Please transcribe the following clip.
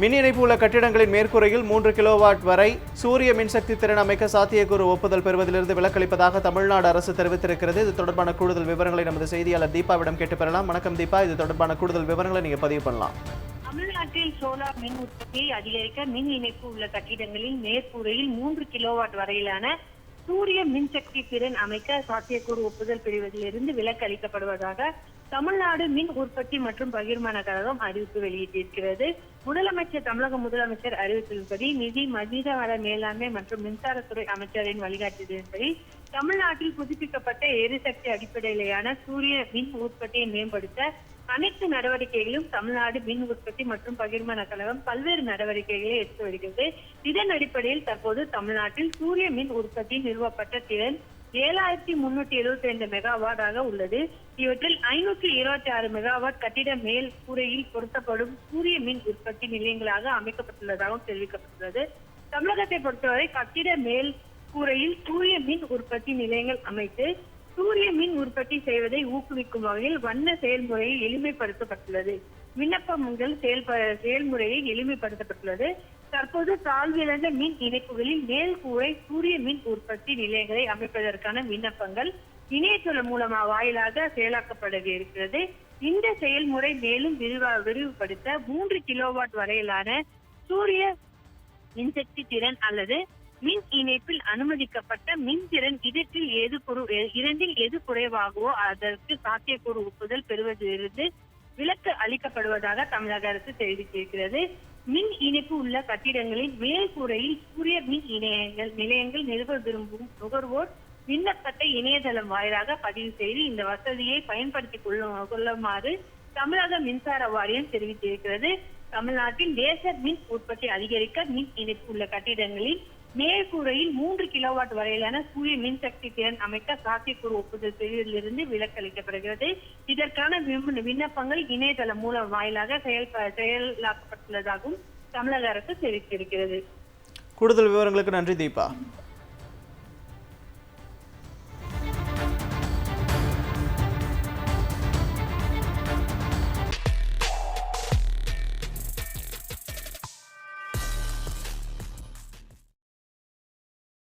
மின் இணைப்பு உள்ள கட்டிடங்களின் மேற்கூரையில் மூன்று கிலோவாட் வரை சூரிய மின்சக்தி திறன் அமைக்க சாத்தியக்கூறு ஒப்புதல் பெறுவதிலிருந்து விலக்களிப்பதாக தமிழ்நாடு அரசு தெரிவித்திருக்கிறது. இது தொடர்பான கூடுதல் விவரங்களை நமது செய்தியாளர் தீபாவிடம் கேட்டு பெறலாம். வணக்கம் தீபா. இது தொடர்பான கூடுதல் விவரங்களை நீங்க பதிவு பண்ணலாம். தமிழ்நாட்டில் சோலார் மின் உற்பத்தியை அதிகரிக்க மின் இணைப்பு உள்ள கட்டிடங்களில் மேற்கூரையில் மூன்று கிலோவாட் வரையிலான சூரிய மின்சக்தி திறன் அமைக்க சாத்தியக்கூறு ஒப்புதல் பிரிவதிலிருந்து விலக்கு அளிக்கப்படுவதாக தமிழ்நாடு மின் உற்பத்தி மற்றும் பகிர்மான கழகம் அறிவிப்பு வெளியிட்டிருக்கிறது. முதலமைச்சர் தமிழக முதலமைச்சர் அறிவிப்பின்படி நிதி மனிதவள மேலாண்மை மற்றும் மின்சாரத்துறை அமைச்சரின் வழிகாட்டுதலின்படி தமிழ்நாட்டில் புதுப்பிக்கப்பட்ட எரிசக்தி அடிப்படையிலான சூரிய மின் உற்பத்தியை மேம்படுத்த அனைத்து நடவடிக்கைகளும் தமிழ்நாடு மின் உற்பத்தி மற்றும் பகிர்மான கழகம் பல்வேறு நடவடிக்கைகளை எடுத்து வருகிறது. இதன் அடிப்படையில் தற்போது தமிழ்நாட்டில் சூரிய மின் உற்பத்தி நிறுவப்பட்ட திறன் ஏழாயிரத்தி முன்னூத்தி எழுபத்தி ரெண்டு மெகாவாட்டாக உள்ளது. இவற்றில் ஐநூற்றி இருபத்தி ஆறு மெகாவாட் கட்டிட மேல் கூரையில் பொருத்தப்படும் சூரிய மின் உற்பத்தி நிலையங்களாக அமைக்கப்பட்டுள்ளதாகவும் தெரிவிக்கப்பட்டுள்ளது. தமிழகத்தை பொறுத்தவரை கட்டிட மேல் கூரையில் சூரிய மின் உற்பத்தி நிலையங்கள் அமைத்து சூரிய மின் உற்பத்தி செய்வதை ஊக்குவிக்கும் வகையில் வண்ண செயல்முறையை எளிமைப்படுத்தப்பட்டுள்ளது. விண்ணப்பங்கள் செயல்ப செயல்முறையை எளிமைப்படுத்தப்பட்டுள்ளது. தற்போது தாழ்விழந்த மின் இணைப்புகளில் மேல் கூரை சூரிய மின் உற்பத்தி நிலையங்களை அமைப்பதற்கான விண்ணப்பங்கள் இணையதளம் மூலமா வாயிலாக செயலாக்கப்பட இருக்கிறது. இந்த செயல்முறை மேலும் விரிவா விரிவுபடுத்த மூன்று கிலோவாட் வரையிலான சூரிய மின்சக்தி திறன் அல்லது மின் இணைப்பில் அனுமதிக்கப்பட்ட மின்திறன் இதற்றில் எது குறு இரண்டில் எது குறைவாகவோ அதற்கு சாத்தியக்கூறு ஒப்புதல் பெறுவதிலிருந்து விலக்கு அளிக்கப்படுவதாக தமிழக அரசு தெரிவித்திருக்கிறது. மின் இணைப்பு உள்ள கட்டிடங்களின் மேல் கூரையில் சூரிய மின் இணையங்கள் நிலையங்கள் நிறுவ விரும்பும் நுகர்வோர் விண்ணப்பத்தை இணையதளம் வாயிலாக பதிவு செய்து இந்த வசதியை பயன்படுத்திக் கொள்ளும் கொள்ளுமாறு தமிழக மின்சார வாரியம் தெரிவித்திருக்கிறது. தமிழ்நாட்டில் லேசர் மின் உற்பத்தி அதிகரிக்க மின் இணைப்பு உள்ள கட்டிடங்களில் மேற்கூரையில் மூன்று கிலோவாட் வரையிலான சூரிய மின்சக்தி திறன் அமைக்க சாத்தியக்கூறு ஒப்புதல் பெறுவதிலிருந்து விலக்களிக்கப்படுகிறது. இதற்கான விண்ணப்பங்கள் இணையதளம் மூலம் வாயிலாக செயல் செயலாக்கப்பட்டுள்ளதாகவும் தமிழக அரசு தெரிவித்திருக்கிறது. கூடுதல் விவரங்களுக்கு நன்றி தீபா.